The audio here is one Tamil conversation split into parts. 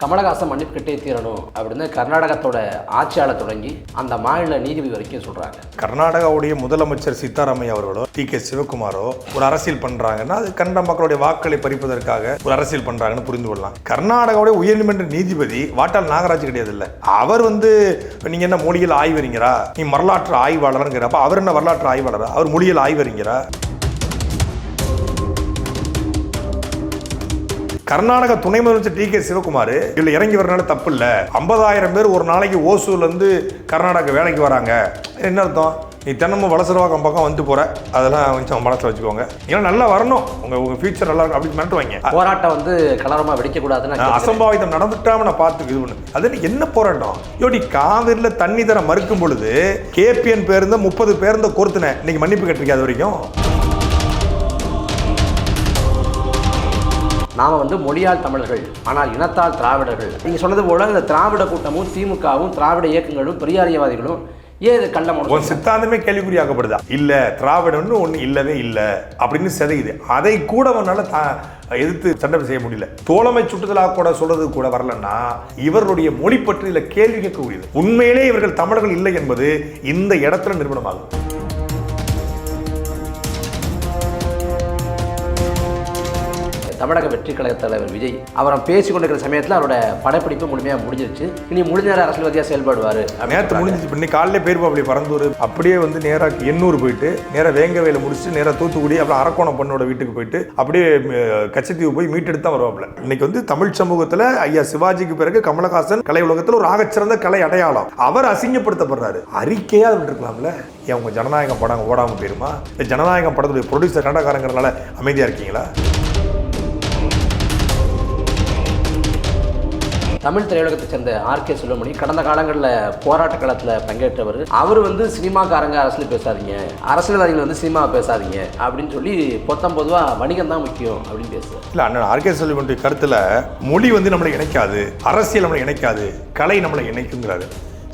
கமலஹாசன் மன்னிப்பு கட்டே தீரணும் அப்படின்னு கர்நாடகத்தோட ஆட்சியாளர் தொடங்கி அந்த மாநில நீதிபதி வரைக்கும் சொல்றாங்க. கர்நாடகாவுடைய முதலமைச்சர் சித்தாராமையா அவர்களோ டி கே சிவகுமாரோ ஒரு அரசியல் பண்றாங்கன்னா அது கன்னட மக்களுடைய வாக்களை பறிப்பதற்காக ஒரு அரசியல் பண்றாங்கன்னு புரிந்து கொள்ளலாம். கர்நாடகாவுடைய உயர்நீதிமன்ற நீதிபதி வாட்டால் நாகராஜ் கிடையாது இல்ல அவர் வந்து நீங்க என்ன மொழியில் ஆய்வறிஞரா? நீ வரலாற்று ஆய்வாளர்ங்கிறப்ப அவர் என்ன வரலாற்று ஆய்வாளரா? அவர் மொழியில் ஆய்வறிஞரா? கர்நாடக துணை முதலமைச்சர் டி கே சிவகுமார் இதுல இறங்கி வரனால தப்பு இல்ல. ஐம்பதாயிரம் பேர் ஒரு நாளைக்கு ஓசூர்ல இருந்து கர்நாடகா வேலைக்கு வராங்க. என்ன அர்த்தம்? நீ தினமும் வலசரவாக்கம் பக்கம் வந்து போற. அதெல்லாம் கொஞ்சம் மனசுல வச்சுக்கோங்க. நீங்க நல்லா வரணும். உங்க உங்க ஃபியூச்சர் நல்லா இருக்கும் அப்படின்னு மிரட்டு வைங்க போராட்டம் வந்து கலரமா வெடிக்கக்கூடாதுன்னு. அசம்பாவிதம் நடந்துட்டாம நான் பார்த்து இது பண்ணு அது நீ என்ன போராட்டம்? யோடி காவிரில தண்ணி தர மறுக்கும் பொழுது கேபிஎன் பேருந்த முப்பது பேருந்த கோர்த்துனேன் இன்னைக்கு மன்னிப்பு கேட்டிருக்கேன் அது வரைக்கும்? நாம் வந்து மொழியால் தமிழர்கள் ஆனால் இனத்தால் திராவிடர்கள். நீங்கள் சொன்னது போல் இந்த திராவிட கூட்டமும் திமுகவும் திராவிட இயக்கங்களும் பெரியாரியவாதிகளும் ஏன் இது கள்ள உன் சித்தாந்தமே கேள்விக்குறியாக்கப்படுதா? இல்ல திராவிடம்னு ஒண்ணு இல்லவே இல்ல அப்படின்னு சிதையுது. அதை கூட அவனால தா- எதிர்த்து சண்டை செய்ய முடியல. தோழமை சுட்டுதலாக கூட சொல்றது கூட வரலன்னா இவர்களுடைய மொழி பற்றி இதுல கேள்வி கேட்கக்கூடியது. உண்மையிலே இவர்கள் தமிழர்கள் இல்லை என்பது இந்த இடத்துல நிறுவனமாகும் தமிழக வெற்றி கழக தலைவர் விஜய். அவரை பேசி கொண்டிருக்கிற சமயத்தில் அவரோட படப்பிடிப்பு முழுமையாக முடிஞ்சிருச்சு. இனி முடிஞ்ச நேரம் அரசியல்வாதியாக செயல்படுவார் நேற்று முடிஞ்சிச்சு. பண்ணி காலையில பேர் அப்படி பறந்தூர் அப்படியே வந்து நேரா எண்ணூர் போயிட்டு நேரா வேங்கவேல முடிச்சுட்டு நேரா தூத்துக்குடி அப்புறம் அரக்கோணம் பொண்ணோட வீட்டுக்கு போயிட்டு அப்படியே கச்சத்தீவு போய் மீட்டெடுத்து தான் வருவாப்புல. இன்னைக்கு வந்து தமிழ் சமூகத்துல ஐயா சிவாஜிக்கு பிறகு கமலஹாசன் கலை உலகத்துல ஒரு ஆகச்சிறந்த கலை அடையாளம். அவர் அசிங்கப்படுத்தப்படுறாரு. அறிக்கையா அது இருக்கலாம்ல ஏன் உங்க ஜனநாயகம் படம் ஓடாம போயிருமா? ஜனநாயகம் படத்துடைய ப்ரொடியூசர் கண்டக்காரங்கிறதுனால அமைதியா இருக்கீங்களா? தமிழ் திரையுலகத்தை சேர்ந்த ஆர் கே கடந்த காலங்களில் போராட்ட காலத்தில் பங்கேற்றவர். அவர் வந்து சினிமாக்காரங்க அரசியல் பேசாதீங்க. அரசியல்வாதிகள் வந்து சினிமா பேசாதீங்க அப்படின்னு சொல்லி பொத்தம் பொதுவாக வணிகம் தான் முக்கியம் அப்படின்னு பேசுவார் இல்லை அண்ணன் ஆர்கே செல்வனுடைய கருத்தில் மொழி வந்து நம்மளை இணைக்காது அரசியல் நம்மளை இணைக்காது கலை நம்மளை இணைக்குங்கிறாரு.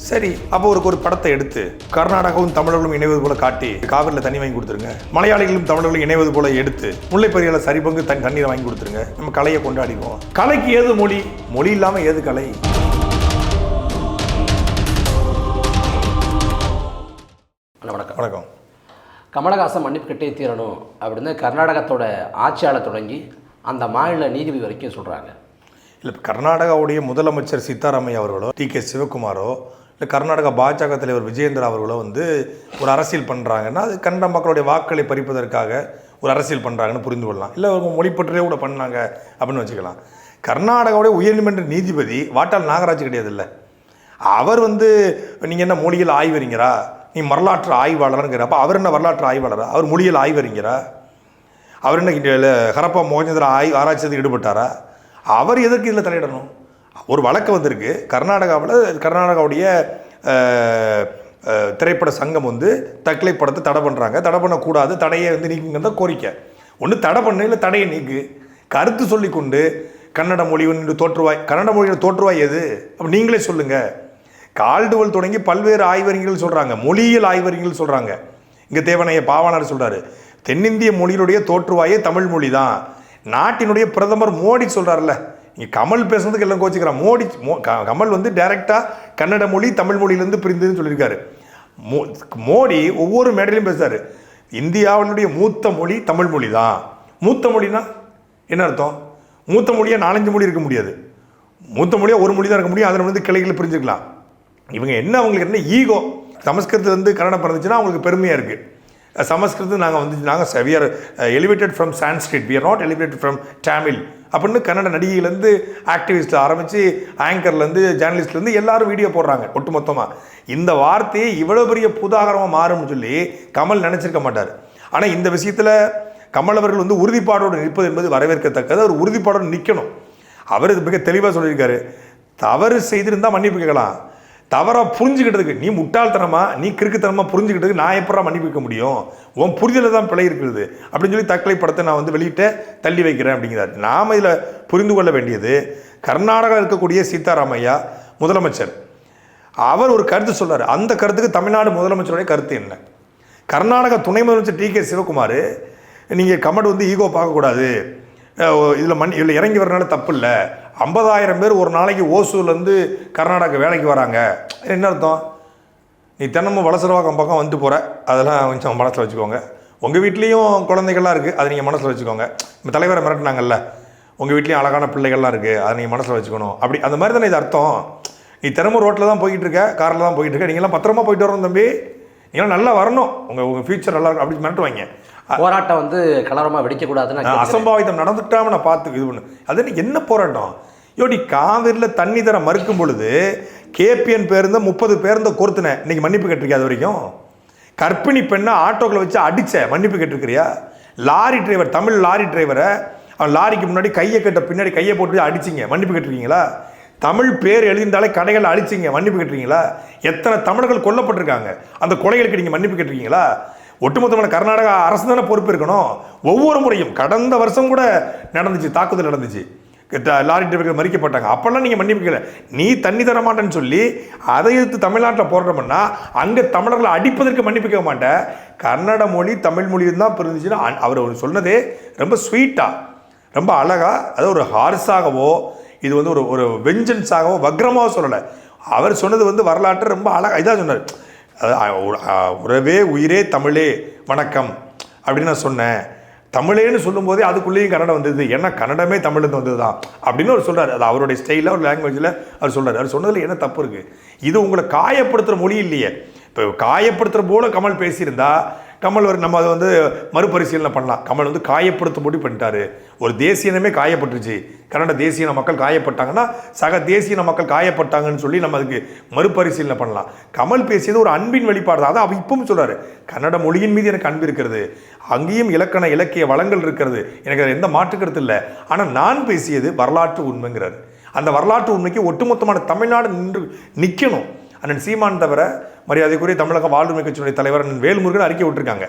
சரி அப்போ ஒரு ஒரு படத்தை எடுத்து கர்நாடகாவும் தமிழர்களும் இணைவது போல காட்டி காவிரியில் தண்ணி வாங்கி கொடுத்துருங்க. மலையாளிகளும் தமிழர்களும் இணைவது போல எடுத்து முல்லைப்பெரியால சரி பங்கு தன் தண்ணீரை வாங்கி கொடுத்துருங்க. நம்ம கலையை கொண்டாடிடுவோம் கலைக்கு ஏது மொழி? மொழி இல்லாம ஏது கலை? வணக்கம். வணக்கம். கமலஹாசன் மன்னிப்பு கிட்டே தீரணும் அப்படின்னு கர்நாடகத்தோட ஆட்சியாளர் தொடங்கி அந்த மாநில நீதிபதி வரைக்கும் சொல்கிறாங்க இல்லை கர்நாடகாவுடைய முதலமைச்சர் சித்தாராமையா அவர்களோ டி கே சிவகுமாரோ கர்நாடகா பாஜக தலைவர் விஜயேந்திரா அவர்களை வந்து ஒரு அரசியல் பண்ணுறாங்கன்னா அது கன்னட மக்களுடைய வாக்களை பறிப்பதற்காக ஒரு அரசியல் பண்ணுறாங்கன்னு புரிந்து கொள்ளலாம். இல்லை அவங்க மொழிப்பற்றிலே கூட பண்ணாங்க அப்படின்னு வச்சுக்கலாம். கர்நாடகாவுடைய உயர்நீதிமன்ற நீதிபதி வாட்டாள் நாகராஜ் கிடையாது இல்லை அவர் வந்து நீங்கள் என்ன மொழியில் ஆய்வறிங்கிறா நீ வரலாற்று ஆய்வாளர்ங்கிற. அப்போ அவர் என்ன வரலாற்று ஆய்வாளரா? அவர் மொழியில் ஆய்வறிங்கிறா அவர் என்ன ஹரப்பா மோகஞ்சந்திர ஆய் ஆராய்ச்சியில் ஈடுபட்டாரா? அவர் எதற்கு இதில் தலையிடணும்? ஒரு வழக்கு வந்திருக்கு. கர்நாடகாவில் கர்நாடகாவுடைய திரைப்பட சங்கம் வந்து தக்கலை படத்தை தடை பண்ணுறாங்க தடை பண்ணக்கூடாது. தடையை வந்து நீக்குங்கிறத கோரிக்கை. ஒன்று தடை பண்ணு இல்லை தடையை நீக்கு. கருத்து சொல்லிக்கொண்டு கன்னட மொழி ஒன்று தோற்றுவாய். கன்னட மொழியில் தோற்றுவாய் எது? அப்போ நீங்களே சொல்லுங்கள் கால்டுவல் தொடங்கி பல்வேறு ஆய்வறிஞர்கள் சொல்கிறாங்க மொழியியல் ஆய்வறிஞர்கள் சொல்கிறாங்க இங்கே தேவனைய பாவனார் சொல்கிறாரு தென்னிந்திய மொழியினுடைய தோற்றுவாயே தமிழ் மொழி தான் நாட்டினுடைய பிரதமர் மோடி சொல்கிறார்ல இங்கே கமல் பேசுனதுக்கு எல்லாம் கோச்சிக்கிறான். மோடி மோ கமல் வந்து டைரெக்டாக கன்னட மொழி தமிழ் மொழியிலேருந்து பிரிந்ததுன்னு சொல்லியிருக்காரு. மோ மோடி ஒவ்வொரு மேடையிலும் பேசுகிறார் இந்தியாவினுடைய மூத்த மொழி தமிழ் மொழி தான் மூத்த மொழினா என்ன அர்த்தம்? மூத்த மொழியாக நாலஞ்சு மொழி இருக்க முடியாது. மூத்த மொழியாக ஒரு மொழி தான் இருக்க முடியும். அதில் வந்து கிளைகளை பிரிஞ்சுக்கலாம் இவங்க என்ன அவங்களுக்கு என்ன ஈகோ? சமஸ்கிருதத்துலேருந்து கன்னடம் பிறந்துச்சுன்னா அவங்களுக்கு பெருமையாக இருக்குது சமஸ்கிருதம் நாங்கள் வந்து நாங்கள் we are elevated from Sanskrit we are not elevated from Tamil அப்படின்னு கன்னட நடிகையிலேருந்து ஆக்டிவிஸ்ட் ஆரம்பித்து ஆங்கர்லேருந்து ஜேர்னலிஸ்ட்லேருந்து எல்லாரும் வீடியோ போடுறாங்க ஒட்டுமொத்தமாக இந்த வார்த்தையை இவ்வளோ பெரிய புதாகரமாக மாறும்னு சொல்லி கமல் நினச்சிருக்க மாட்டார். ஆனால் இந்த விஷயத்தில் கமல் அவர்கள் வந்து உறுதிப்பாடோடு நிற்பது என்பது வரவேற்கத்தக்கது. அவர் உறுதிப்பாடோடு நிற்கணும் அவர் இது மிக தெளிவாக சொல்லியிருக்காரு. தவறு செய்திருந்தால் மன்னிப்பு கேட்கலாம். தவறாக புரிஞ்சுக்கிட்டதுக்கு நீ முட்டாள்தனமா நீ கிறுக்குத்தனமாக புரிஞ்சுக்கிட்டதுக்கு நான் எப்படா மன்னிப்பு வைக்க முடியும்? உன் புரிதலில் தான் பிழை இருக்கிறது. அப்படின்னு சொல்லி தக்கலை படத்தை நான் வந்து வெளியிட்ட தள்ளி வைக்கிறேன் அப்படிங்கிறார். நாம் இதில் புரிந்து கொள்ள வேண்டியது கர்நாடகா இருக்கக்கூடிய சீதாராமையா முதலமைச்சர். அவர் ஒரு கருத்து சொல்கிறார் அந்த கருத்துக்கு தமிழ்நாடு முதலமைச்சருடைய கருத்து என்ன? கர்நாடக துணை முதலமைச்சர் டி கே சிவகுமார் நீங்கள் கமெண்ட் வந்து ஈகோ பார்க்கக்கூடாது. இதில் மண் இதில் இறங்கி வரனால தப்பு இல்லை. ஐம்பதாயிரம் பேர் ஒரு நாளைக்கு ஓசூர்லேருந்து கர்நாடகா வேலைக்கு வராங்க. என்ன அர்த்தம்? நீ தினமும் வளசரவாக்கம் பக்கம் வந்துட்டு போகிற அதெல்லாம் கொஞ்சம் மனசில் வச்சுக்கோங்க. உங்கள் வீட்லேயும் குழந்தைகள்லாம் இருக்குது அதை நீங்கள் மனசில் வச்சுக்கோங்க. இப்போ தலைவரை மிரட்டினாங்கல்ல. உங்கள் வீட்லேயும் அழகான பிள்ளைகள்லாம் இருக்குது அதை நீங்கள் மனசில் வச்சுக்கணும். அப்படி அந்த மாதிரி தானே இது அர்த்தம்? நீ தினமும் ரோட்டில் தான் போய்கிட்டு இருக்க. காரில் தான் போயிட்டு இருக்க. நீங்களாம் பத்திரமா போயிட்டு வரணும் தம்பி. நீங்களாம் நல்லா வரணும். உங்கள் உங்கள் ஃபியூச்சர் நல்லா இருக்கும். அப்படி மிரட்டுவாங்க. போராட்டம் வந்து கலரமாக வெடிக்கக்கூடாதுன்னு. அசம்பாவிதம் நடந்துட்டாம நான் பார்த்து இது பண்ணு. அது என்ன போராட்டம்? யோடி காவிரியில் தண்ணி தர மறுக்கும் பொழுது கேபிஎன் பேருந்த முப்பது பேருந்த கோர்த்துனேன். இன்னைக்கு மன்னிப்பு கேட்டிருக்கியா அது வரைக்கும்? கர்ப்பிணி பெண்ணை ஆட்டோக்களை வச்சு அடித்த மன்னிப்பு கேட்டிருக்கிறியா? லாரி டிரைவர் தமிழ் லாரி டிரைவரை அவன் லாரிக்கு முன்னாடி கையை கட்ட பின்னாடி கையை போட்டு அடிச்சிங்க. மன்னிப்பு கேட்டிருக்கீங்களா? தமிழ் பேர் எழுதியிருந்தாலே கடைகள் அழிச்சிங்க மன்னிப்பு கேட்டிருக்கீங்களா? எத்தனை தமிழர்கள் கொல்லப்பட்டிருக்காங்க. அந்த கொலைகளுக்கு நீங்கள் மன்னிப்பு கேட்டிருக்கீங்களா? ஒட்டுமொத்தமான கர்நாடகா அரசு தானே பொறுப்பு இருக்கணும். ஒவ்வொரு முறையும் கடந்த வருஷம் கூட நடந்துச்சு தாக்குதல் நடந்துச்சு. லாரி டிரைவர்கள் மறிக்கப்பட்டாங்க. அப்போல்லாம் நீங்கள் மன்னிப்பு கேட்கல நீ தண்ணி தர மாட்டேன்னு சொல்லி அதை எடுத்து தமிழ்நாட்டில் போடுறோம்னா அங்கே தமிழர்களை அடிப்பதற்கு மன்னிப்பு கேட்க மாட்டேன் கன்னட மொழி தமிழ் மொழியும் தான் பிரிஞ்சுன்னா அவர் சொன்னதே ரொம்ப ஸ்வீட்டாக ரொம்ப அழகாக அது ஒரு ஹார்ஸாகவோ இது வந்து ஒரு ஒரு வெஞ்சன்ஸாகவோ வக்ரமாக சொல்லலை. அவர் சொன்னது வந்து வரலாற்று ரொம்ப அழகாக இதாக சொன்னார். உறவே உயிரே தமிழே வணக்கம் அப்படின்னு நான் சொன்னேன். தமிழேன்னு சொல்லும்போதே அதுக்குள்ளேயும் கன்னடம் வந்தது. ஏன்னா கன்னடமே தமிழ்லேருந்து வந்தது தான் அப்படின்னு அவர் சொல்கிறார் அது அவருடைய ஸ்டைலில் ஒரு லாங்குவேஜில் அவர் சொல்கிறார் அவர் சொன்னதில் என்ன தப்பு இருக்குது இது உங்களை காயப்படுத்துகிற மொழி இல்லையே. இப்போ காயப்படுத்துகிற போல கமல் பேசியிருந்தா கமல் ஒரு நம்ம அதை வந்து மறுபரிசீலனை பண்ணலாம். கமல் வந்து காயப்படுத்தும்படி பண்ணிட்டாரு. ஒரு தேசியனமே காயப்பட்டுருச்சு. கன்னட தேசியன மக்கள் காயப்பட்டாங்கன்னா சக தேசியன மக்கள் காயப்பட்டாங்கன்னு சொல்லி நம்ம அதுக்கு மறுபரிசீலனை பண்ணலாம். கமல் பேசியது ஒரு அன்பின் வெளிப்பாடு தான். அதை அவர் இப்பவும் சொல்கிறாரு கன்னட மொழியின் மீது எனக்கு அன்பு இருக்கிறது. அங்கேயும் இலக்கண இலக்கிய வளங்கள் இருக்கிறது. எனக்கு அதில் எந்த மாற்றுக்கிறது இல்லை. ஆனால் நான் பேசியது வரலாற்று உண்மைங்கிறார். அந்த வரலாற்று உண்மைக்கு ஒட்டுமொத்தமான தமிழ்நாடு நின்று நிற்கணும் அண்ணன் சீமான் தவிர மரியாதைக்குரிய தமிழக வாழ்வுரிமை கட்சியினுடைய தலைவர் அண்ணன் வேல்முருகன் அறிக்கை விட்டுருக்காங்க.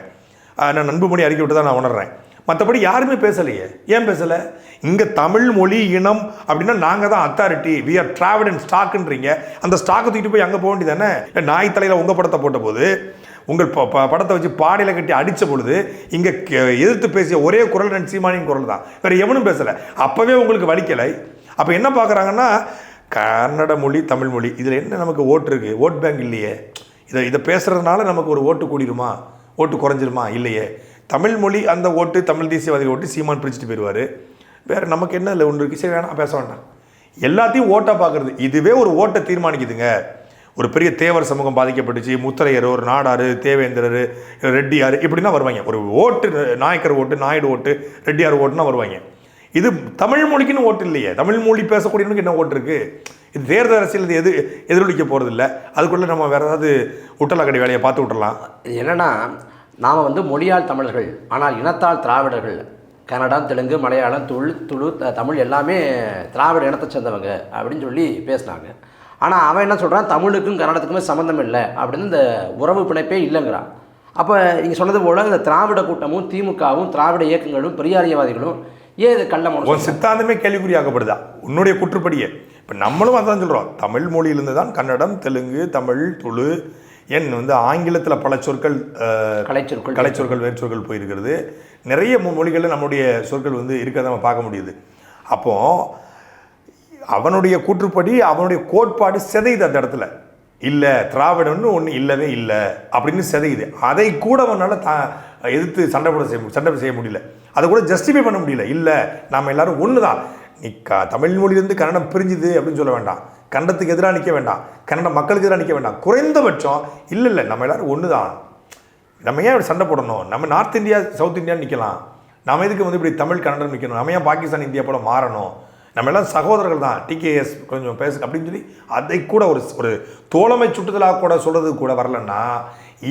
நான் நண்புமணி அறிக்கை விட்டு தான் நான் உணர்றேன். மற்றபடி யாருமே பேசலையே. ஏன் பேசலை? இங்கே தமிழ் மொழி இனம் அப்படின்னா நாங்கள் தான் authority we are travel and ஸ்டாக்குன்றீங்க அந்த ஸ்டாக்கை தூக்கிட்டு போய் அங்கே போக வேண்டியதானே தானே நாய் தலையில் உங்கள் படத்தை போட்ட போது உங்கள் ப- படத்தை வச்சு பாடையில் கட்டி அடித்த பொழுது இங்கே எதிர்த்து பேசிய ஒரே குரல் ரெண்டு சீமானின் குரல் தான். வேறு எவனும் பேசலை. அப்போவே உங்களுக்கு வலிக்கலை. அப்போ என்ன பார்க்குறாங்கன்னா கன்னட மொழி தமிழ் மொழி இதில் என்ன நமக்கு ஓட்டு இருக்குது ஓட் பேங்க் இல்லையே. இதை இதை பேசுகிறதுனால நமக்கு ஒரு ஓட்டு கூடிடுமா ஓட்டு குறைஞ்சிருமா? இல்லையே. தமிழ் மொழி அந்த ஓட்டு தமிழ் தேசியவாதிகள் ஓட்டு சீமான் பிரிச்சுட்டு போயிடுவார் வேறு நமக்கு என்ன இல்லை ஒன்று இருக்குது சரி வேணாம் பேச வேண்டாம். எல்லாத்தையும் ஓட்டாக பார்க்குறது இதுவே ஒரு ஓட்டை தீர்மானிக்குதுங்க. ஒரு பெரிய தேவர் சமூகம் பாதிக்கப்பட்டுச்சு. முத்தரையர் ஒரு நாடார் தேவேந்திரர் ரெட்டியார் இப்படின்னா வருவாங்க. ஒரு ஓட்டு நாயக்கர் ஓட்டு நாயுடு ஓட்டு ரெட்டியார் ஓட்டுனா வருவாங்க. இது தமிழ் மொழிக்குன்னு ஓட்டு இல்லையே. தமிழ் மொழி பேசக்கூடியவனுக்கு என்ன ஓட்டு இருக்குது இது தேர்தல் அரசியல் இது எது எதிரொலிக்க போகிறதில்ல அதுக்குள்ளே நம்ம வேறு ஏதாவது உட்டலாக்கடி வேலையை பார்த்து விட்டுலாம் இது என்னன்னா நாம் வந்து மொழியால் தமிழர்கள் ஆனால் இனத்தால் திராவிடர்கள். கன்னடம் தெலுங்கு மலையாளம் துள் துளு தமிழ் எல்லாமே திராவிட இனத்தை சேர்ந்தவங்க அப்படின்னு சொல்லி பேசினாங்க. ஆனால் அவன் என்ன சொல்கிறான் தமிழுக்கும் கன்னடத்துக்குமே சம்மந்தம் இல்லை அப்படின்னு இந்த உறவு பிணைப்பே இல்லைங்கிறான். அப்போ நீங்கள் சொன்னது போல் இந்த திராவிட கூட்டமும் திமுகவும் திராவிட இயக்கங்களும் பெரியாரியவாதிகளும் ஏன் இது கள்ள உன் சித்தாந்தமே கேள்விக்குறியாக்கப்படுதா? உன்னுடைய குற்றுப்படியே. இப்போ நம்மளும் அதான் சொல்கிறோம் தமிழ் மொழியிலிருந்து தான் கன்னடம் தெலுங்கு தமிழ் துளு ஏன் வந்து ஆங்கிலத்தில் பல சொற்கள் கலைச்சொற்கள். கலைச்சொற்கள் வேர்ச்சொற்கள் போயிருக்கிறது. நிறைய மொழிகளில் நம்முடைய சொற்கள் வந்து இருக்கிறத நம்ம பார்க்க முடியுது. அப்போ அவனுடைய கூற்றுப்படி அவனுடைய கோட்பாடு சிதையுது அந்த இடத்துல. இல்லை திராவிடம்னு ஒன்று இல்லவே இல்லை அப்படின்னு சிதையுது. அதை கூட அவனால் தா எதிர்த்து சண்டை போட செய்ய சண்டை செய்ய முடியல. அதை கூட ஜஸ்டிஃபை பண்ண முடியல. இல்லை நாம் எல்லாரும் ஒன்று தான் நீ க தமிழ் மொழியிலேருந்து கன்னடம் பிரிஞ்சுது அப்படின்னு சொல்ல வேண்டாம். கன்னடத்துக்கு எதிராக நிற்க வேண்டாம். கன்னட மக்களுக்கு எதிராக நிற்க வேண்டாம். குறைந்தபட்சம் இல்லை இல்லை நம்ம எல்லாரும் ஒன்று தான் நம்ம ஏன் இப்படி சண்டை போடணும்? நம்ம நார்த் இந்தியா சவுத் இந்தியா நிற்கலாம் நம்ம எதுக்கு வந்து இப்படி தமிழ் கன்னடம் நிற்கணும் நம்ம ஏன் பாகிஸ்தான் இந்தியா போல மாறணும்? நம்ம எல்லாம் சகோதரர்கள் தான் டிகேஎஸ் கொஞ்சம் பேசு அப்படின்னு சொல்லி அதை கூட ஒரு ஒரு தோழமை சுட்டுதலாக கூட சொல்கிறது கூட வரலன்னா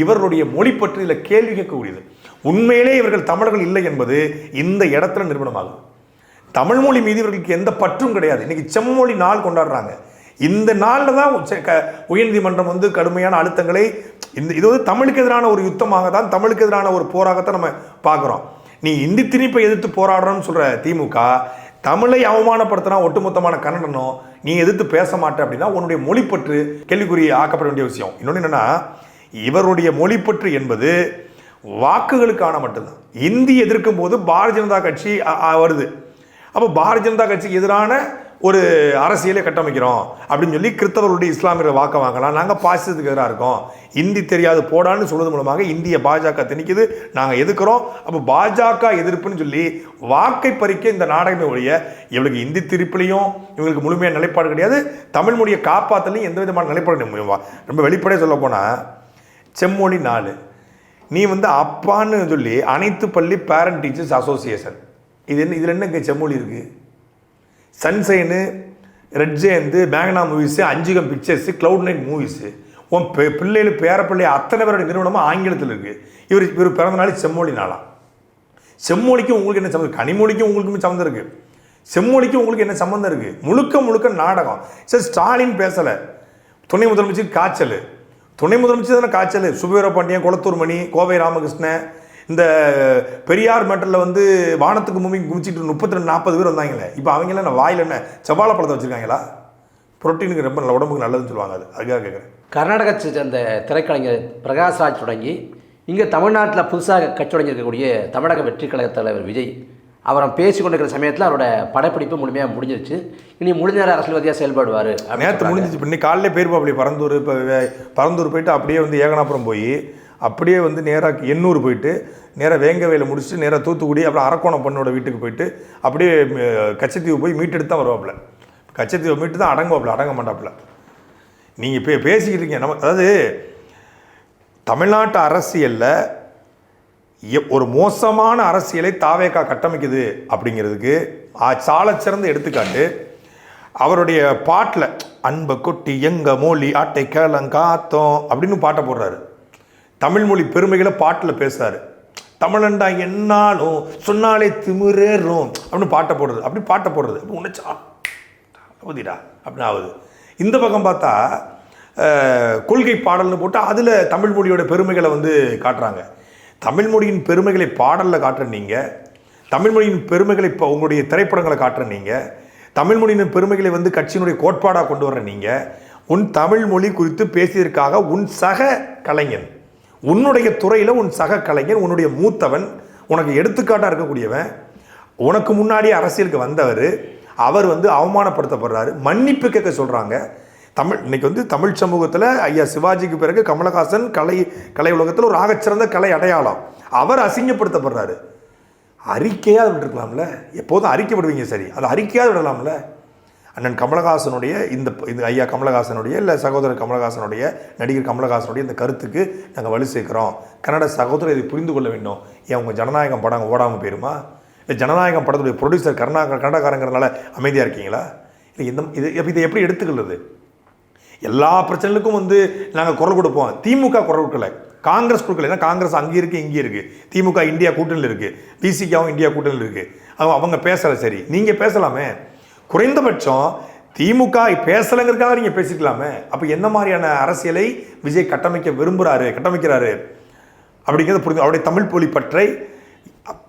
இவருடைய மொழி பற்றி இதில் கேள்வி கேட்கக்கூடியது. உண்மையிலே இவர்கள் தமிழர்கள் இல்லை என்பது இந்த இடத்துல நிறுவனமாகும். தமிழ் மொழி மீது இவர்களுக்கு எந்த பற்றும் கிடையாது. இன்றைக்கி செம்மொழி நாள் கொண்டாடுறாங்க. இந்த நாளில் தான் உயர்நீதிமன்றம் வந்து கடுமையான அழுத்தங்களை இந்த இது வந்து தமிழுக்கு எதிரான ஒரு யுத்தமாக தான் தமிழுக்கு எதிரான ஒரு போராகத்தான் நம்ம பார்க்குறோம். நீ இந்தி திணிப்பை எதிர்த்து போராடுறோம்னு சொல்கிற திமுக தமிழை அவமானப்படுத்தினா ஒட்டுமொத்தமான கன்னடனும் நீ எதிர்த்து பேச மாட்டே அப்படின்னா உன்னுடைய மொழிப்பற்று கேள்விக்குறி ஆக்கப்பட வேண்டிய விஷயம். இன்னொன்று என்னென்னா இவருடைய மொழிப்பற்று என்பது வாக்குகளுக்கான மட்டும்தான். இந்தி எதிர்க்கும் போது பாரதிய ஜனதா கட்சி வருது. அப்போ பாரதிய ஜனதா கட்சிக்கு எதிரான ஒரு அரசியலை கட்டமைக்கிறோம் அப்படின்னு சொல்லி கிறிஸ்தவர்களுடைய இஸ்லாமியர்கள் வாக்க வாங்கலாம். நாங்கள் பாசிசத்துக்கு எதிராக இருக்கோம். இந்தி தெரியாது போடான்னு சொல்வது மூலமாக இந்திய பாஜக திணிக்குது. நாங்கள் எதிர்க்கிறோம். அப்போ பாஜக எதிர்ப்புன்னு சொல்லி வாக்கை பறிக்க இந்த நாடகமே ஒழிய இவளுக்கு இந்தி திருப்பிலையும் இவங்களுக்கு முழுமையான நிலைப்பாடு கிடையாது. தமிழ் மொழியை காப்பாற்றலையும் எந்த விதமான நிலைப்பாடு ரொம்ப வெளிப்படையாக சொல்ல போனால் செம்மொழி நாலு நீ வந்து அப்பான்னு சொல்லி அனைத்து பள்ளி பேரண்ட் டீச்சர்ஸ் அசோசியேஷன் இது என்ன இதில் என்ன இங்கே செம்மொழி இருக்குது சன்சைனு red ஜெயந்து மேகனா movies Anjugam pictures cloud nine movies உன் பெ பிள்ளைகள் பேரப்பிள்ளை அத்தனை பேரோட நிறுவனமும் ஆங்கிலத்தில் இருக்குது இவர் இவர் பிறந்த நாள் செம்மொழி நாளாம் செம்மொழிக்கும் உங்களுக்கு என்ன சம்மந்தம்? கனிமொழிக்கும் உங்களுக்குமே சம்மந்தம் இருக்குது செம்மொழிக்கும் உங்களுக்கு என்ன சம்மந்தம் இருக்குது முழுக்க முழுக்க நாடகம். சார் ஸ்டாலின் பேசலை. துணை முதலமைச்சர் காய்ச்சல். துணை முதலமைச்சர் தானே காய்ச்சல். சுபவீர பாண்டியன் குளத்தூர் மணி கோவை ராமகிருஷ்ணன். இந்த பெரியார் மெட்டலில் வந்து வானத்துக்கு பூமி குமிச்சிட்டு முப்பத்தி ரெண்டு நாற்பது பேர் வந்தாங்களே. இப்போ அவங்களாம் என்ன வாயில் என்ன செவ்வாழை பழத்தை வச்சுருக்காங்களா? புரோட்டீனுக்கு ரொம்ப நல்ல உடம்புக்கு நல்லதுன்னு சொல்லுவாங்க அது. அதுக்காக கேட்குறேன் கர்நாடக சேர்ந்த திரைக்கலைஞர் பிரகாஷ்ராஜ் தொடங்கி இங்கே தமிழ்நாட்டில் புதுசாக கட்சி தொடங்கியிருக்கக்கூடிய தமிழக வெற்றி கழக தலைவர் விஜய். அவரை பேசி கொண்டிருக்கிற சமயத்தில் அவரோட படப்பிடிப்பு முழுமையாக முடிஞ்சிருச்சு. இனி முடிஞ்ச நேரம் அரசியல்வாதியாக செயல்படுவார் நேற்று முடிஞ்சிச்சு. இப்போ இன்னைக்கு காலையிலே போயிருப்பா அப்படி பரந்தூர் இப்போ பரந்தூர் போயிட்டு அப்படியே வந்து ஏகனாபுரம் போய் அப்படியே வந்து நேராக எண்ணூர் போயிட்டு நேராக வேங்கவேல முடிச்சுட்டு நேராக தூத்துக்குடி அப்புறம் அரக்கோணம் பொண்ணோட வீட்டுக்கு போயிட்டு அப்படியே கச்சத்தீவு போய் மீட்டெடுத்து தான் வருவாப்புல. கச்சத்தீவை மீட்டு தான் அடங்குவாப்புல அடங்க மாட்டாப்புல. நீங்கள் பே பேசிக்கிட்டு இருக்கீங்க. நம்ம அதாவது தமிழ்நாட்டு அரசியலில் ஒரு மோசமான அரசியலை தாவேக்கா கட்டமைக்குது அப்படிங்கிறதுக்கு சாலச்சிறந்த எடுத்துக்காட்டு அவருடைய பாட்டில் அன்பை கொட்டி எங்க மொழி ஆட்டை கேளங்காத்தோம் அப்படின்னு பாட்டை போடுறாரு. தமிழ் மொழி பெருமைகளை பாட்டில் பேசுறாரு. தமிழண்டா என்னாலும் சொன்னாலே திமிரேறும் அப்படின்னு பாட்டை போடுறது. அப்படி பாட்டை போடுறது. அப்படி உணச்சா ஊதிடா அப்படின்னு ஆகுது. இந்த பக்கம் பார்த்தா கொள்கை பாடல்னு போட்டு அதில் தமிழ் மொழியோட பெருமைகளை வந்து காட்டுறாங்க. தமிழ் மொழியின் பெருமைகளை பாடலில் காட்டுற நீங்கள் தமிழ் மொழியின் பெருமைகளை இப்போ உங்களுடைய திரைப்படங்களை காட்டுற நீங்கள் தமிழ் மொழியின் பெருமைகளை வந்து கட்சியினுடைய கோட்பாடாக கொண்டு வர்ற நீங்கள் உன் தமிழ் மொழி குறித்து பேசியதற்காக உன் சக கலைஞன் உன்னுடைய துறையில் உன் சக கலைஞன் உன்னுடைய மூத்தவன் உனக்கு எடுத்துக்காட்டாக இருக்கக்கூடியவன் உனக்கு முன்னாடி அரசியலுக்கு வந்தவர் அவர் வந்து அவமானப்படுத்தப்படுறாரு மன்னிப்பு கேட்க சொல்கிறாங்க தமிழ் இன்னைக்கு வந்து தமிழ் சமூகத்தில் ஐயா சிவாஜிக்கு பிறகு கமலஹாசன் கலை கலை உலகத்தில் ஒரு ஆகச்சிறந்த கலை அடையாளம். அவர் அசிங்கப்படுத்தப்படுறாரு. அறிக்கையாக விட்டுருக்கலாம்ல? எப்போதும் அறிக்கைப்படுவீங்க சரி. அது அறிக்கையாக விடலாம்ல? அண்ணன் கமலஹாசனுடைய இந்த இந்த ஐயா கமலஹாசனுடைய இல்லை சகோதரர் கமலஹாசனுடைய நடிகர் கமலஹாசனுடைய இந்த கருத்துக்கு நாங்கள் வலு சேர்க்குறோம். கன்னட சகோதரர் இதை புரிந்து கொள்ள வேண்டும். ஏன் உங்கள் ஜனநாயகம் படம் ஓடாமல் போயிருமா? இல்லை ஜனநாயகம் படத்துடைய ப்ரொடியூசர் கர்நா கன்னடக்காரங்கிறதுனால அமைதியாக இருக்கீங்களா? இல்லை இந்த இது இதை எப்படி எடுத்துக்கிறது எல்லா பிரச்சனைகளுக்கும் வந்து நாங்கள் குரல் கொடுப்போம். திமுக குரல் கொடுக்கல. காங்கிரஸ் கொடுக்கல. ஏன்னா காங்கிரஸ் அங்கே இருக்குது இங்கே இருக்குது திமுக இந்தியா கூட்டணியில் இருக்குது பிசிகாவும் இந்தியா கூட்டணியில் இருக்குது அவங்க அவங்க பேசலை சரி. நீங்கள் பேசலாமே. குறைந்தபட்சம் திமுக பேசலைங்கிறதுக்காக நீங்கள் பேசிக்கலாமே. அப்போ என்ன மாதிரியான அரசியலை விஜய் கட்டமைக்க விரும்புகிறாரு கட்டமைக்கிறாரு? அப்படிங்கிறத புரிஞ்சு அவருடைய தமிழ் மொழி பற்றை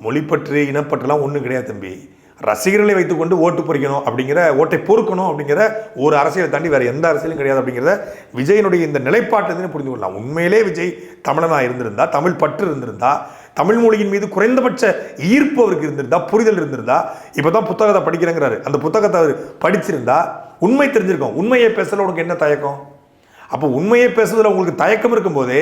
மொழிப்பற்று இனப்பற்றுலாம் ஒன்றும் கிடையாது தம்பி. ரசிகர்களை வைத்துக்கொண்டு ஓட்டு பொறிக்கணும் அப்படிங்கிற ஓட்டை பொறுக்கணும் அப்படிங்கிற ஒரு அரசியலை தாண்டி வேறு எந்த அரசியலும் கிடையாது அப்படிங்கிறத விஜயனுடைய இந்த நிலைப்பாட்டு புரிந்து கொள்ளலாம். உண்மையிலே விஜய் தமிழனாக இருந்திருந்தா தமிழ் பற்று இருந்திருந்தா தமிழ் மொழியின் மீது குறைந்தபட்ச ஈர்ப்பு அவருக்கு இருந்திருந்தா புரிதல் இருந்திருந்தா இப்போ தான் புத்தகத்தை படிக்கிறேங்கிறாரு. அந்த புத்தகத்தை அவர் படிச்சிருந்தா உண்மை தெரிஞ்சிருக்கோம். உண்மையை பேசல உனக்கு என்ன தயக்கம்? அப்போ உண்மையை பேசுறதுல உங்களுக்கு தயக்கம் இருக்கும்போதே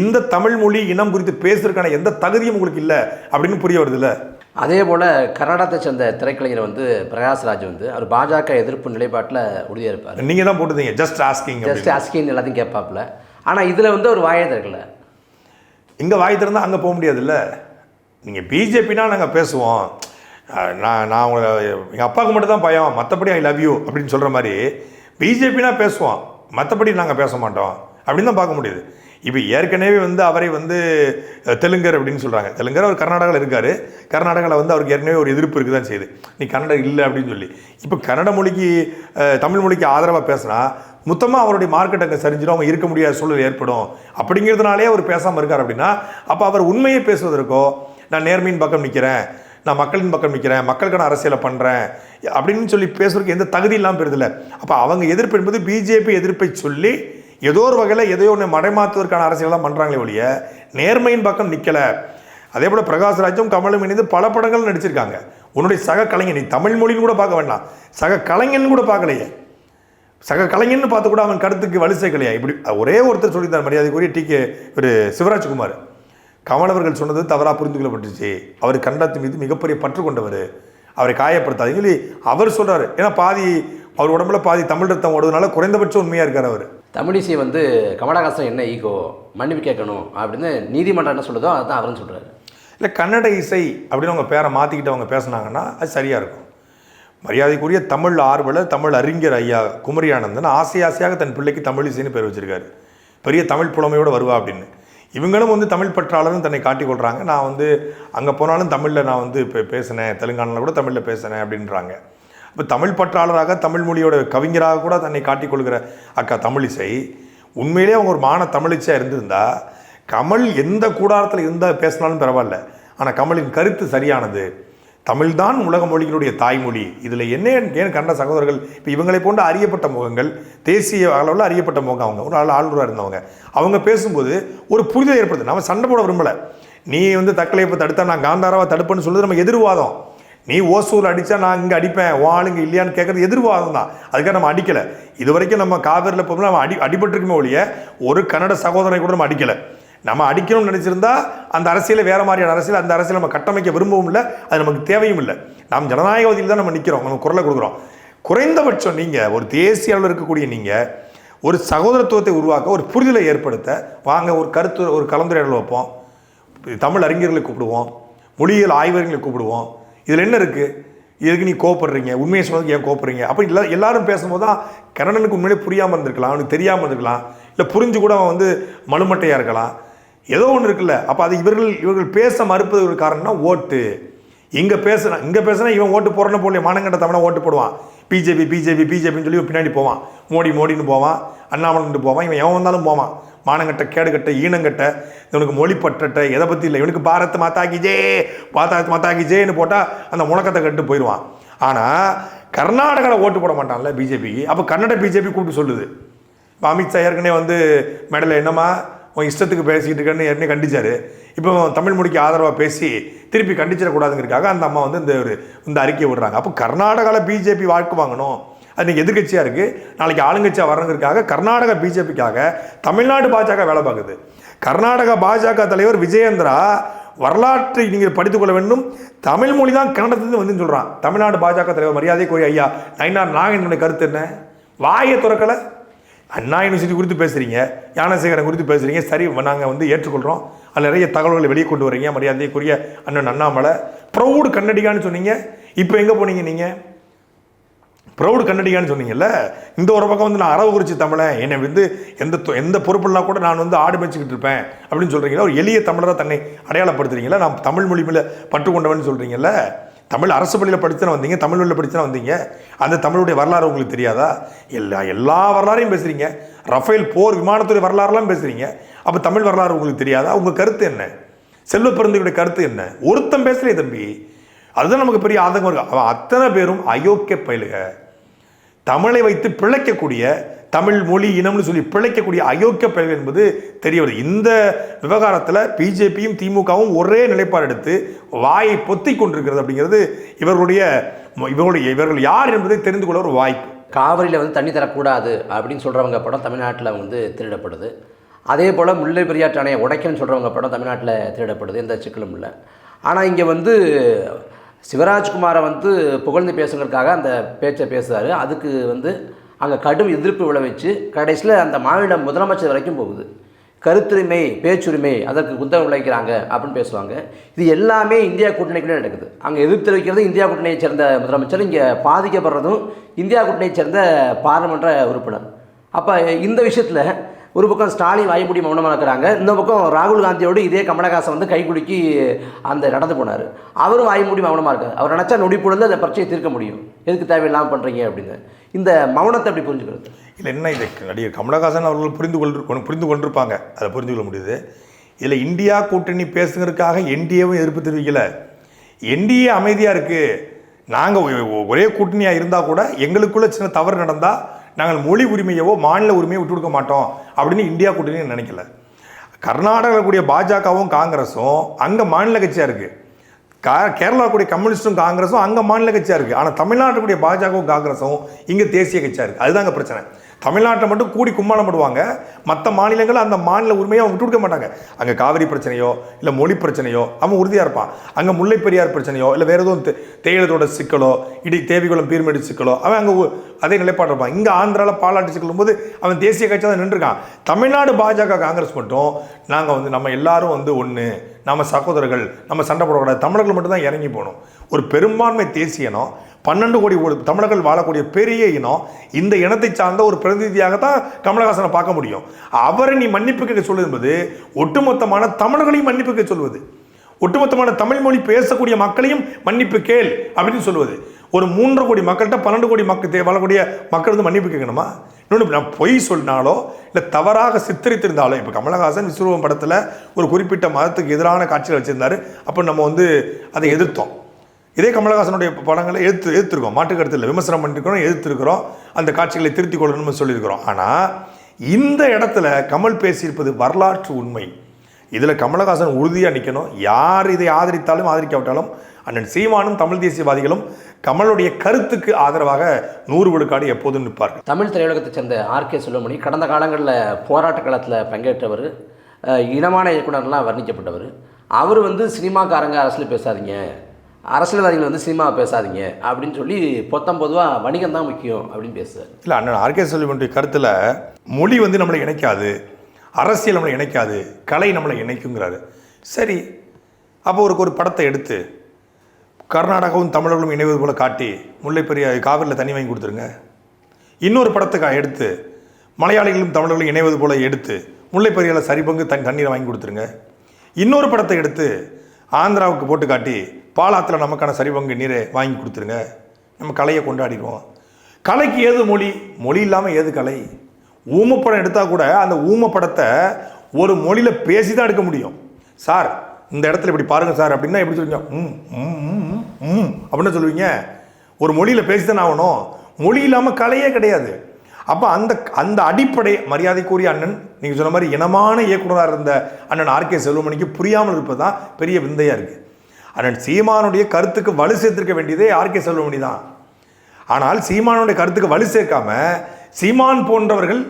இந்த தமிழ் மொழி இனம் குறித்து பேசுறதுக்கான எந்த தகுதியும் உங்களுக்கு இல்லை அப்படின்னு புரிய வருதுல்ல அதே போல் கர்நாடகத்தை சேர்ந்த திரைக்கலைஞர் வந்து பிரகாஷ்ராஜ் வந்து அவர் பாஜக எதிர்ப்பு நிலைப்பாட்டில் உறுதியாக இருப்பார். நீங்க தான் போட்டுதீங்க ஜஸ்ட் ஆஸ்கிங் ஜஸ்ட் அஸ்கின் எல்லாத்தையும் கேட்பாப்புல. ஆனால் இதில் வந்து ஒரு வாயை திறக்கல. இங்க வாய் திறந்தா அங்க போக முடியாதுல்ல? நீங்க பிஜேபினா நாங்க பேசுவோம். நான் நான் உங்களை எங்கள் அப்பாவுக்கு மட்டும் தான் பயம். மற்றபடி ஐ லவ் யூ அப்படின்னு சொல்கிற மாதிரி பிஜேபினா பேசுவோம். மற்றபடி நாங்கள் பேச மாட்டோம். அப்படின்னு தான் பார்க்க முடியுது. இப்போ ஏற்கனவே வந்து அவரை வந்து தெலுங்கர் அப்படின்னு சொல்கிறாங்க தெலுங்கர் அவர் கர்நாடகாவில் இருக்கார். கர்நாடகாவில் வந்து அவருக்கு ஏற்கனவே ஒரு எதிர்ப்பு இருக்குது தான் செய்யுது. நீ கன்னட இல்லை அப்படின்னு சொல்லி. இப்போ கன்னட மொழிக்கு தமிழ் மொழிக்கு ஆதரவாக பேசுனா மொத்தமாக அவருடைய மார்க்கெட் அங்கே சரிஞ்சிடும் அவங்க இருக்க முடியாத சூழல் ஏற்படும். அப்படிங்கிறதுனாலே அவர் பேசாமல் இருக்கார் அப்படின்னா அப்போ அவர் உண்மையை பேசுவதற்கோ நான் நேர்மையின் பக்கம் நிற்கிறேன் நான் மக்களின் பக்கம் நிற்கிறேன் மக்களுக்கான அரசியலை பண்ணுறேன் அப்படின்னு சொல்லி பேசுறதுக்கு எந்த தகுதி இல்லாமல் போயிருதில்ல. அப்போ அவங்க எதிர்ப்பு என்பது பிஜேபி எதிர்ப்பை சொல்லி ஏதோ ஒரு வகையில் எதையோ ஒன்று மடைமாத்துவதற்கான அரசியல் தான் பண்ணுறாங்களே ஒழிய நேர்மையின் பக்கம் நிற்கலை அதே போல் பிரகாஷ்ராஜும் கமலும் இணைந்து பல படங்கள் நடிச்சிருக்காங்க. உன்னுடைய சக கலைஞன் நீ தமிழ் மொழின்னு கூட பார்க்க வேண்டாம். சக கலைஞன் கூட பார்க்கலையே. சக கலைஞன்னு பார்த்து கூட அவன் கருத்துக்கு வலு சேர்க்கலையா. இப்படி ஒரே ஒருத்தர் சொல்லியிருந்தார் மரியாதைக்குரிய டி. கே. ஒரு சிவராஜ்குமார். கமலவர்கள் சொன்னது தவறாக புரிந்து கொள்ளப்பட்டுச்சு அவர் கண்டத்து மீது மிகப்பெரிய பற்று கொண்டவர். அவரை காயப்படுத்தாது சொல்லி அவர் சொல்கிறார் ஏன்னா பாதி அவர் உடம்புல பாதி தமிழ் ரத்தம் ஓடுறதுனால குறைந்தபட்சம் உண்மையாக இருக்கார் அவர். தமிழிசை வந்து கமலஹாசன் என்ன ஈகோ மன்னிப்பு கேட்கணும் அப்படின்னு நீதிமன்றம் என்ன சொல்லுதோ அதுதான் அவரும் சொல்கிறாரு இல்லை கன்னட இசை அப்படின்னு அவங்க பேரை மாற்றிக்கிட்டு அவங்க பேசுனாங்கன்னா அது சரியாக இருக்கும். மரியாதைக்குரிய தமிழ் ஆர்வலர் தமிழ் அறிஞர் ஐயா குமரி ஆனந்தன் ஆசை ஆசையாக தன் பிள்ளைக்கு தமிழ் இசைன்னு பேர் வச்சுருக்காரு. பெரிய தமிழ் புலமையோடு வருவா அப்படின்னு. இவங்களும் வந்து தமிழ் பற்றாளர்னு தன்னை காட்டிக்கொள்கிறாங்க நான் வந்து அங்கே போனாலும் தமிழில் நான் வந்து இப்போ பேசினேன் தெலுங்கானாவில் கூட தமிழில் பேசினேன் அப்படின்றாங்க. இப்போ தமிழ் பற்றாளராக தமிழ் மொழியோட கவிஞராக கூட தன்னை காட்டிக்கொள்கிற அக்கா தமிழிசை உண்மையிலேயே அவங்க ஒரு மான தமிழிசையாக இருந்திருந்தா கமல் எந்த கூடாரத்தில் இருந்தால் பேசினாலும் பரவாயில்ல. ஆனால் கமலின் கருத்து சரியானது. தமிழ்தான் உலக மொழிகளுடைய தாய்மொழி. இதில் என்ன ஏன் கண்ட சகோதரர்கள் இப்போ இவங்களை போன்ற அறியப்பட்ட முகங்கள் தேசிய அளவில் அறியப்பட்ட முகம் அவங்க. ஒரு ஆள் ஆளுநராக இருந்தவங்க. அவங்க பேசும்போது ஒரு புரிதல் ஏற்படுது. நம்ம சண்டை போட விரும்பலை. நீ வந்து தக்கலை இப்போ தடுத்தா நான் காந்தாராவை தடுப்பேன்னு சொல்லுறது நம்ம எதிர்வாதம். நீ ஓசூர் அடித்தா நான் இங்கே அடிப்பேன் உன் ஆளுங்க இல்லையான்னு கேட்குறது எதிர்வாதம் தான். அதுக்காக நம்ம அடிக்கலை. இது வரைக்கும் நம்ம காவேரியில் போகும்போது நம்ம அடி அடிபட்டிருக்குமே ஒழிய ஒரு கன்னட சகோதரனை கூட நம்ம அடிக்கலை. நம்ம அடிக்கணும்னு நினச்சிருந்தா அந்த அரசியலை வேறு மாதிரியான அரசியல் அந்த அரசியல் நம்ம கட்டமைக்க விரும்பவும் இல்லை அது நமக்கு தேவையும் இல்லை. நாம் ஜனநாயகவாதியில் தான் நம்ம நிற்கிறோம் நம்ம குரலை கொடுக்குறோம். குறைந்தபட்சம் நீங்கள் ஒரு தேசிய அளவில் இருக்கக்கூடிய நீங்கள் ஒரு சகோதரத்துவத்தை உருவாக்க ஒரு புரிதலை ஏற்படுத்த வாங்க ஒரு கருத்து ஒரு கலந்துரையாடல் வைப்போம். தமிழ் அறிஞர்களை கூப்பிடுவோம் மொழியியல் ஆய்வறிஞர்களை கூப்பிடுவோம். இதில் என்ன இருக்குது இதுக்கு நீ கோப்படுறீங்க உண்மையை சொன்னதுக்கு ஏன் கோப்படுறீங்க அப்போ இல்லை எல்லாரும் பேசும்போது தான் கரணனுக்கு உண்மையிலே புரியாமல் இருந்திருக்கலாம் அவனுக்கு தெரியாமல் இருந்திருக்கலாம் இல்லை புரிஞ்சு கூட அவன் வந்து மலுமட்டையாக இருக்கலாம். ஏதோ ஒன்று இருக்குல்ல. அப்போ அது இவர்கள் இவர்கள் பேச மறுப்பது ஒரு காரணம்னா ஓட்டு. இங்கே பேசுனா இங்கே பேசுனா இவன் ஓட்டு போடுறன்னு போடல மானங்கட்ட தமிழை ஓட்டு போடுவான். பிஜேபி பிஜேபி பிஜேபின்னு சொல்லி பின்னாடி போவான். மோடி மோடின்னு போவான். அண்ணாமலைன்ட்டு போவான். இவன் எவன் வந்தாலும் போவான். மானங்கட்ட கேடுகட்ட ஈனங்கட்ட இவனுக்கு மொழி பற்றட்ட எதை பற்றி இல்லை? இவனுக்கு பாரத் மாதாக்கிஜே பாரத் மாதாக்கிஜேன்னு போட்டால் அந்த முழக்கத்தை கட்டு போயிடுவான். ஆனால் கர்நாடகாவில் ஓட்டு போட மாட்டான்ல பிஜேபிக்கு அப்போ கன்னட பிஜேபி கூப்பிட்டு சொல்லுது. இப்போ அமித்ஷா ஏற்கனவே வந்து மேடல என்னம்மா உன் இஷ்டத்துக்கு பேசிக்கிட்டு இருக்கேன்னு ஏற்கனவே கண்டிச்சாரு. இப்போ தமிழ் மொழிக்கு ஆதரவாக பேசி திருப்பி கண்டிச்சிடக்கூடாதுங்கிறதுக்காக அந்த அம்மா வந்து இந்த ஒரு இந்த அறிக்கையை விடுறாங்க. அப்போ கர்நாடகாவில் பிஜேபி வாழ்க்கை வாங்கணும். அது எதிர்கட்சியாக இருக்குது நாளைக்கு ஆளுங்கட்சியாக வரணுங்கிறதுக்காக கர்நாடக பிஜேபிக்காக தமிழ்நாடு பாஜக வேலை பார்க்குது. கர்நாடக பாஜக தலைவர் விஜயேந்திரா வரலாற்றை நீங்கள் படித்துக்கொள்ள வேண்டும். தமிழ் மொழி தான் கன்னடத்துலேருந்து வந்து சொல்கிறான் தமிழ்நாடு பாஜக தலைவர் மரியாதைக்குரிய ஐயா நயினார் நாகேந்திரனுடைய கருத்து என்ன? வாயை துறக்கலை. அண்ணா யூனிவர்சிட்டி குறித்து பேசுகிறீங்க ஞானசேகரன் குறித்து பேசுகிறீங்க சரி நாங்கள் வந்து ஏற்றுக்கொள்கிறோம் அதில் நிறைய தகவல்களை வெளியே கொண்டு வரீங்க. மரியாதைக்குரிய அண்ணன் அண்ணாமலை. ப்ரௌடு கன்னடிகான்னு சொன்னீங்க. இப்போ எங்கே போனீங்க நீங்கள் ப்ரௌடு கன்னடியான்னு சொன்னீங்கல்ல இந்த ஒரு பக்கம் வந்து நான் அரவக்குறிச்சி தமிழன் என்னை வந்து எந்த தொ- எந்த பொறுப்புலாம் கூட நான் வந்து ஆடு மேய்ச்சிக்கிட்டு இருப்பேன் அப்படின்னு சொல்கிறீங்களா ஒரு எளிய தமிழராக தன்னை அடையாளப்படுத்துறீங்களா? நான் தமிழ் மொழி மேலே பற்று கொண்டவன் சொல்கிறீங்கல்ல தமிழ் அரசு பள்ளியில் படித்து வந்தீங்க? தமிழ் வழியில் வந்தீங்க? அந்த தமிழுடைய வரலாறு உங்களுக்கு தெரியாதா? எல்லா எல்லா வரலாறையும் பேசுகிறீங்க ரஃபேல் போர் விமானத்துறை வரலாறுலாம் பேசுகிறீங்க அப்போ தமிழ் வரலாறு உங்களுக்கு தெரியாதா? உங்கள் கருத்து என்ன? செல்வ பிறந்தவருடைய கருத்து என்ன? ஒருத்தன் பேசலையே தம்பி. அதுதான் நமக்கு பெரிய ஆதங்கம் இருக்குது அவன் அத்தனை பேரும் அயோக்கிய பயிலுக. தமிழை வைத்து பிழைக்கக்கூடிய தமிழ் மொழி இனம்னு சொல்லி பிழைக்கக்கூடிய அயோக்கிய பயல்கள் என்பது தெரிய வருது. இந்த விவகாரத்தில் பிஜேபியும் திமுகவும் ஒரே நிலைப்பாடு எடுத்து வாயை பொத்தி கொண்டிருக்கிறது அப்படிங்கிறது இவர்களுடைய இவர்களுடைய இவர்கள் யார் என்பதை தெரிந்து கொள்ள ஒரு வாய்ப்பு. காவிரியில் வந்து தண்ணி தரக்கூடாது அப்படின்னு சொல்கிறவங்க படம் தமிழ்நாட்டில் வந்து திருடப்படுது. அதே போல் முல்லை பெரியாற்று அணையை உடைக்கணும்னு சொல்கிறவங்க படம் தமிழ்நாட்டில் திருடப்படுது. எந்த சிக்கலும் இல்லை. ஆனால் இங்கே வந்து சிவராஜ்குமாரை வந்து புகழ்ந்து பேசுங்கிறதுக்காக அந்த பேச்சை பேசுகிறார் அதுக்கு வந்து அங்கே கடும் எதிர்ப்பு விளைவிச்சு கடைசியில் அந்த மாநில முதலமைச்சர் வரைக்கும் போகுது. கருத்துரிமை பேச்சுரிமை அதற்கு குந்தகம் விளைவிக்கிறாங்க அப்படின்னு பேசுவாங்க. இது எல்லாமே இந்தியா கூட்டணிக்குள்ளே நடக்குது. அங்கே எதிர்ப்பு தெரிவிக்கிறது இந்தியா கூட்டணியை சேர்ந்த முதலமைச்சர். இங்கே பாதிக்கப்படுறதும் இந்தியா கூட்டணியை சேர்ந்த பாராளுமன்ற உறுப்பினர். அப்போ இந்த விஷயத்தில் ஒரு பக்கம் ஸ்டாலின் வாய்மூடி மௌனமாக இருக்கிறாங்க இந்த பக்கம் ராகுல் காந்தியோடு இதே கமலஹாசன் வந்து கைகுலுக்கி அந்த நடந்து போனார். அவரும் வாய்மூடி மௌனமாக இருக்கார். அவர் நினச்சா நொடிப்பொழுது அந்த பிரச்சனையை தீர்க்க முடியும். எதுக்கு தேவையில்லாமல் பண்ணுறீங்க அப்படின்னு. இந்த மௌனத்தை அப்படி புரிஞ்சுக்கிறது? இல்லை என்ன இது? நடிகர் கமலஹாசன் அவர்கள் புரிந்து கொண்டு புரிந்து கொண்டிருப்பாங்க. அதை புரிந்து கொள்ள முடியுது. இதில் இந்தியா கூட்டணி பேசுங்கிறதுக்காக என்டிஏவும் எதிர்ப்பு தெரிவிக்கலை. என்டிஏ அமைதியாக இருக்குது நாங்கள் ஒரே கூட்டணியாக இருந்தால் கூட எங்களுக்குள்ளே சின்ன தவறு நடந்தால் நாங்கள் மொழி உரிமையவோ மாநில உரிமையோ விட்டு கொடுக்க மாட்டோம் அப்படின்னு இந்தியா கூட்டணி நினைக்கல. கர்நாடகாவில் கூடிய பாஜகவும் காங்கிரஸும் அங்கே மாநில கட்சியாக இருக்குது கா கேரளா கூடிய கம்யூனிஸ்டும் காங்கிரஸும் அங்கே மாநில கட்சியாக இருக்குது ஆனால் தமிழ்நாட்டுக்குடைய பாஜகவும் காங்கிரஸும் இங்கே தேசிய கட்சியாக இருக்குது அதுதாங்க பிரச்சனை. தமிழ்நாட்டை மட்டும் கூடி கும்மாளம் போடுவாங்க மற்ற மாநிலங்கள் அந்த மாநில உரிமையை அவங்க விட்டு கொடுக்க மாட்டாங்க. அங்கே காவிரி பிரச்சனையோ இல்லை மொழி பிரச்சனையோ அவன் உறுதியாக இருப்பான். அங்கே முல்லை பெரியார் பிரச்சனையோ இல்லை வேறு எதுவும் தேயிலத்தோட சிக்கலோ இடி தேவிகுளம் பீர்மேடு சிக்கலோ அவன் அங்கே அதே நிலைப்பாடு இருப்பான். இங்கே ஆந்திராவில் பாலாட்டு சிக்கலும் போது அவன் தேசிய கட்சியாக தான் நின்றுருக்கான். தமிழ்நாடு பாஜக காங்கிரஸ் மட்டும் நாங்கள் வந்து நம்ம எல்லாரும் வந்து ஒன்று நம்ம சகோதரர்கள் நம்ம சண்டை போடக்கூடாது. தமிழர்கள் மட்டும்தான் இறங்கி போகணும். ஒரு பெரும்பான்மை தேசிய பன்னெண்டு கோடி ஒரு தமிழர்கள் வாழக்கூடிய பெரிய இனம் இந்த இனத்தை சார்ந்த ஒரு பிரதிநிதியாக தான் கமலஹாசனை பார்க்க முடியும். அவரை நீ மன்னிப்பு கேட்க சொல்வது என்பது ஒட்டுமொத்தமான தமிழர்களையும் மன்னிப்பு கேட்க சொல்வது. ஒட்டுமொத்தமான தமிழ் மொழி பேசக்கூடிய மக்களையும் மன்னிப்பு கேள் அப்படின்னு சொல்லுவது ஒரு மூன்றரை கோடி மக்கள்கிட்ட பன்னெண்டு கோடி மக்கள் வாழக்கூடிய மக்கள் வந்து மன்னிப்பு கேட்கணுமா? இன்னொன்று நான் பொய் சொன்னாலோ இல்லை தவறாக சித்தரித்திருந்தாலோ இப்போ கமலஹாசன் விஸ்வரூபம் படத்தில் ஒரு குறிப்பிட்ட மதத்துக்கு எதிரான காட்சிகள் வச்சுருந்தாரு. அப்போ நம்ம வந்து அதை எதிர்த்தோம். இதே கமலஹாசனுடைய படங்களை எடுத்து எதிர்த்திருக்கோம் மாற்று விமர்சனம் பண்ணிருக்கிறோம் எதிர்த்திருக்கிறோம். அந்த காட்சிகளை திருத்திக் கொள்ளணும்னு சொல்லியிருக்கிறோம். ஆனால் இந்த இடத்துல கமல் பேசியிருப்பது வரலாற்று உண்மை. இதில் கமலஹாசன் உறுதியாக நிற்கணும் யார் இதை ஆதரித்தாலும் ஆதரிக்காவிட்டாலும் அண்ணன் சீமானும் தமிழ் தேசியவாதிகளும் கமலுடைய கருத்துக்கு ஆதரவாக நூறு விழுக்காடு எப்போதும் நிற்பார்கள். தமிழ் திரையுலகத்தைச் சேர்ந்த ஆர். கே. செல்வமணி கடந்த காலங்களில் போராட்ட காலத்தில் பங்கேற்றவர். இனமான இயக்குனர்லாம் வர்ணிக்கப்பட்டவர். அவர் வந்து சினிமாக்காரங்க அரசியல் பேசாதீங்க. அரசியல்வாதிகள் வந்து சினிமாவை பேசாதீங்க அப்படின்னு சொல்லி பொத்தம் பொதுவாக வணிகம் தான் முக்கியம் அப்படின்னு பேசுவார் இல்லை அண்ணன் ஆர்கே செல்வனுடைய கருத்தில் மொழி வந்து நம்மளை இணைக்காது அரசியல் நம்மளை இணைக்காது கலை நம்மளை இணைக்குங்கிறாரு. சரி அப்போ ஒரு ஒரு படத்தை எடுத்து கர்நாடகாவும் தமிழர்களும் இணைவது போல காட்டி முல்லை பெரிய காவிரியில் தண்ணி வாங்கி கொடுத்துருங்க. இன்னொரு படத்தை கா- எடுத்து மலையாளிகளும் தமிழர்களும் இணைவது போல எடுத்து முல்லை பெரியால சரிபங்கு தண்ணீரை வாங்கி கொடுத்துருங்க. இன்னொரு படத்தை எடுத்து ஆந்திராவுக்கு போட்டு காட்டி பாலாத்தில் நமக்கான சரிபங்கு நீரை வாங்கி கொடுத்துருங்க. நம்ம கலையை கொண்டாடிடுவோம். கலைக்கு ஏது மொழி? மொழி இல்லாமல் ஏது கலை? ஊமப்படம் எடுத்தால் கூட அந்த ஊமப்படத்தை ஒரு மொழியில் பேசி தான் எடுக்க முடியும். சார் இந்த இடத்துல இப்படி பாருங்கள் சார் அப்படின்னா எப்படி சொல்லுவீங்க? ம் ம் ம், ம், ம் அப்படின்னு சொல்லுவீங்க. ஒரு மொழியில் பேசி தானே ஆகணும். மொழி இல்லாமல் கலையே கிடையாது. அப்போ அந்த அந்த அடிப்படை மரியாதைக்குரிய அண்ணன் நீங்கள் சொன்ன மாதிரி இனமான இயக்குனராக இருந்த அண்ணன் ஆர்கே செல்வமணிக்கு புரியாமல் இருப்பது தான் பெரிய விந்தையாக இருக்குது அண்ணன் சீமானுடைய கருத்துக்கு வலு சேர்த்திருக்க வேண்டியதே ஆர்கே செல்வமணி தான். ஆனால் சீமானுடைய கருத்துக்கு வலு சேர்க்காம சீமான் போன்றவர்கள்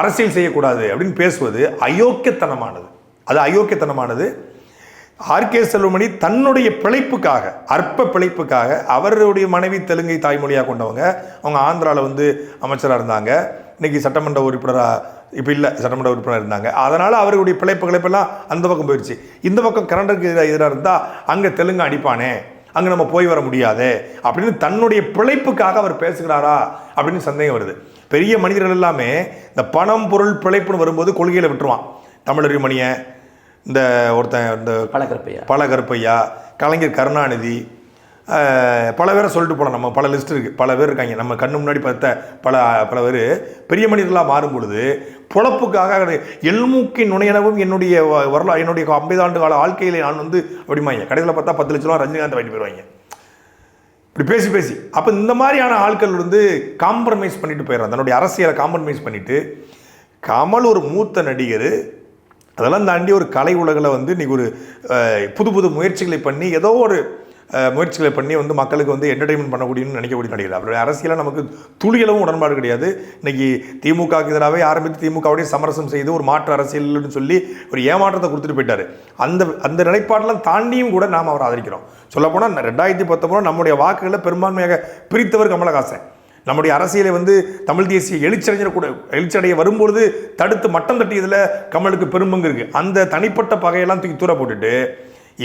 அரசியல் செய்யக்கூடாது அப்படின்னு பேசுவது அயோக்கியத்தனமானது. அது அயோக்கியத்தனமானது. ஆர்கே செல்வமணி தன்னுடைய பிழைப்புக்காக அற்ப பிழைப்புக்காக அவருடைய மனைவி தெலுங்கை தாய்மொழியாக கொண்டவங்க. அவங்க ஆந்திராவில் வந்து அமைச்சராக இருந்தாங்க. இன்னைக்கு சட்டமன்ற உறுப்பினராக இப்போ இல்லை சட்டமன்ற உறுப்பினர் இருந்தாங்க. அதனால் அவருடைய பிழைப்பு கிளைப்பெல்லாம் அந்த பக்கம் போயிடுச்சு இந்த பக்கம் கரண்டருக்கு எதிராக இருந்தால் அங்கே தெலுங்கு அடிப்பானே அங்கே நம்ம போய் வர முடியாதே அப்படின்னு தன்னுடைய பிழைப்புக்காக அவர் பேசுகிறாரா அப்படின்னு சந்தேகம் வருது. பெரிய மனிதர்கள் எல்லாமே இந்த பணம் பொருள் பிழைப்புன்னு வரும்போது கொள்கையில் விட்டுருவான். தமிழறிவு மணியை இந்த ஒருத்தன் இந்த பழக்கற்பையா பல கருப்பையா கலைஞர் கருணாநிதி பல பேரை சொல்லிட்டு போகலாம் நம்ம பல லிஸ்ட் இருக்குது பல பேர் இருக்காங்க. நம்ம கண்ணு முன்னாடி பார்த்த பல பல பேர் பெரிய மனிதர்களாக மாறும் பொழுது பொழப்புக்காக எல்மூக்கின் நுணையனவும் என்னுடைய வரலாறு என்னுடைய ஐம்பது ஆண்டு கால வாழ்க்கையில் நான் வந்து அப்படிமாங்க கடைசியில் பார்த்தா பத்து லட்ச ரூபா ரஜினிகாந்த் வாங்கிட்டு போயிடுவாங்க இப்படி பேசி பேசி. அப்போ இந்த மாதிரியான ஆட்கள் வந்து காம்ப்ரமைஸ் பண்ணிட்டு போயிடுறாங்க. தன்னுடைய அரசியலை காம்ப்ரமைஸ் பண்ணிட்டு கமல் ஒரு மூத்த நடிகர் அதெல்லாம் தாண்டி ஒரு கலை உலகில் வந்து இன்றைக்கி ஒரு புது புது முயற்சிகளை பண்ணி ஏதோ ஒரு முயற்சிகளை பண்ணி வந்து மக்களுக்கு வந்து என்டர்டைன்மெண்ட் பண்ணக்கூடியன்னு நினைக்கக்கூடிய நடிகர் அவருடைய அரசியலாக நமக்கு துளியளவும் உடன்பாடு கிடையாது. இன்றைக்கி திமுகவுக்கு எதிராகவே ஆரம்பித்து திமுகவுடைய சமரசம் செய்து ஒரு மாற்று அரசியல்னு சொல்லி ஒரு ஏமாற்றத்தை கொடுத்துட்டு போயிட்டார். அந்த அந்த நிலைப்பாடெல்லாம் தாண்டியும் கூட நாம் அவரை ஆதரிக்கிறோம். சொல்லப்போனால் ரெண்டாயிரத்தி பத்தொன்பது நம்முடைய வாக்குகளை பெரும்பான்மையாக பிரித்தவர் கமலஹாசன். நம்முடைய அரசியலை வந்து தமிழ் தேசிய எழுச்சடைஞர் கூட எழுச்சடைய வரும்பொழுது தடுத்து மட்டம் தட்டியதில் கமலுக்கு பெரும்பங்கு இருக்குது அந்த தனிப்பட்ட பகையெல்லாம் தூக்கி தூர போட்டுட்டு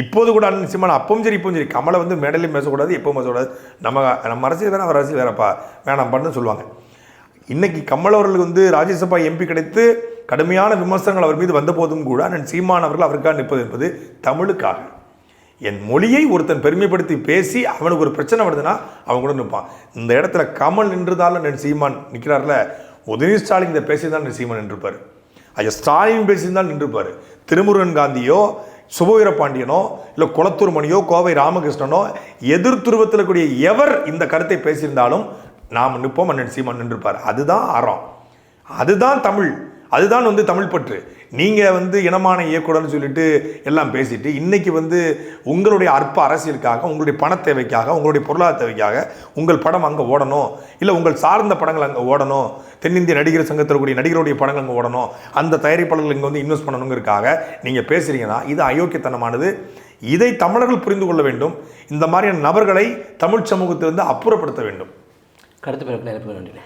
இப்போது கூட அண்ணன் சிம்மன் அப்பவும் சரி இப்பவும் சரி கமலை வந்து மேடலையும் பேசக்கூடாது எப்பவும் பேசக்கூடாது. நம்ம நம்ம அரசியல் வேணாம் அவர் அரசியல் வேறப்பா வேணாம் பண்ணு சொல்லுவாங்க. இன்னைக்கு கமல் அவர்களுக்கு வந்து ராஜ்யசபா எம்பி கிடைத்து கடுமையான விமர்சனங்கள் அவர் மீது வந்த போதும் கூட அண்ணன் சீமான் அவர்கள் அவருக்காக நிற்பது என்பது தமிழுக்காக. என் மொழியை ஒருத்தன் பெருமைப்படுத்தி பேசி அவனுக்கு ஒரு பிரச்சனை வருதுன்னா அவன் கூட நிற்பான். இந்த இடத்துல கமல் நின்றுதாலும் அண்ணன் சீமான் நிற்கிறார்ல உதயநிதி ஸ்டாலின் இதை பேசியிருந்தால் சீமான் நின்றுப்பார். ஐயா ஸ்டாலின் பேசியிருந்தால் நின்றுப்பார். திருமுருகன் காந்தியோ சுபவீர பாண்டியனோ இல்லை குளத்தூர் மணியோ கோவை ராமகிருஷ்ணனோ எதிர் துருவத்தில் கூடிய எவர் இந்த கருத்தை பேசியிருந்தாலும் நாம் நிற்போம்? அண்ணன் சீமான் நின்றுப்பார். அதுதான் அறம். அதுதான் தமிழ். அதுதான் வந்து தமிழ் பற்று. நீங்கள் வந்து இனமான இயக்குனர்னு சொல்லிட்டு எல்லாம் பேசிட்டு இன்றைக்கி வந்து உங்களுடைய அற்ப அரசியலுக்காக உங்களுடைய பண தேவைக்காக உங்களுடைய பொருளாதார தேவைக்காக உங்கள் படம் அங்கே ஓடணும். இல்லை உங்கள் சார்ந்த படங்கள் அங்கே ஓடணும். தென்னிந்திய நடிகர் சங்கத்தில் கூடிய நடிகருடைய படங்கள் அங்கே ஓடணும். அந்த தயாரிப்பாளர்கள் இங்கே வந்து இன்வெஸ்ட் பண்ணணுங்கிறதுக்காக நீங்கள் பேசுகிறீங்கன்னா இது அயோக்கியத்தனமானது. இதை தமிழர்கள் புரிந்து கொள்ள வேண்டும். இந்த மாதிரியான நபர்களை தமிழ் சமூகத்திலிருந்து அப்புறப்படுத்த வேண்டும். கருத்து பிறகு நன்றி.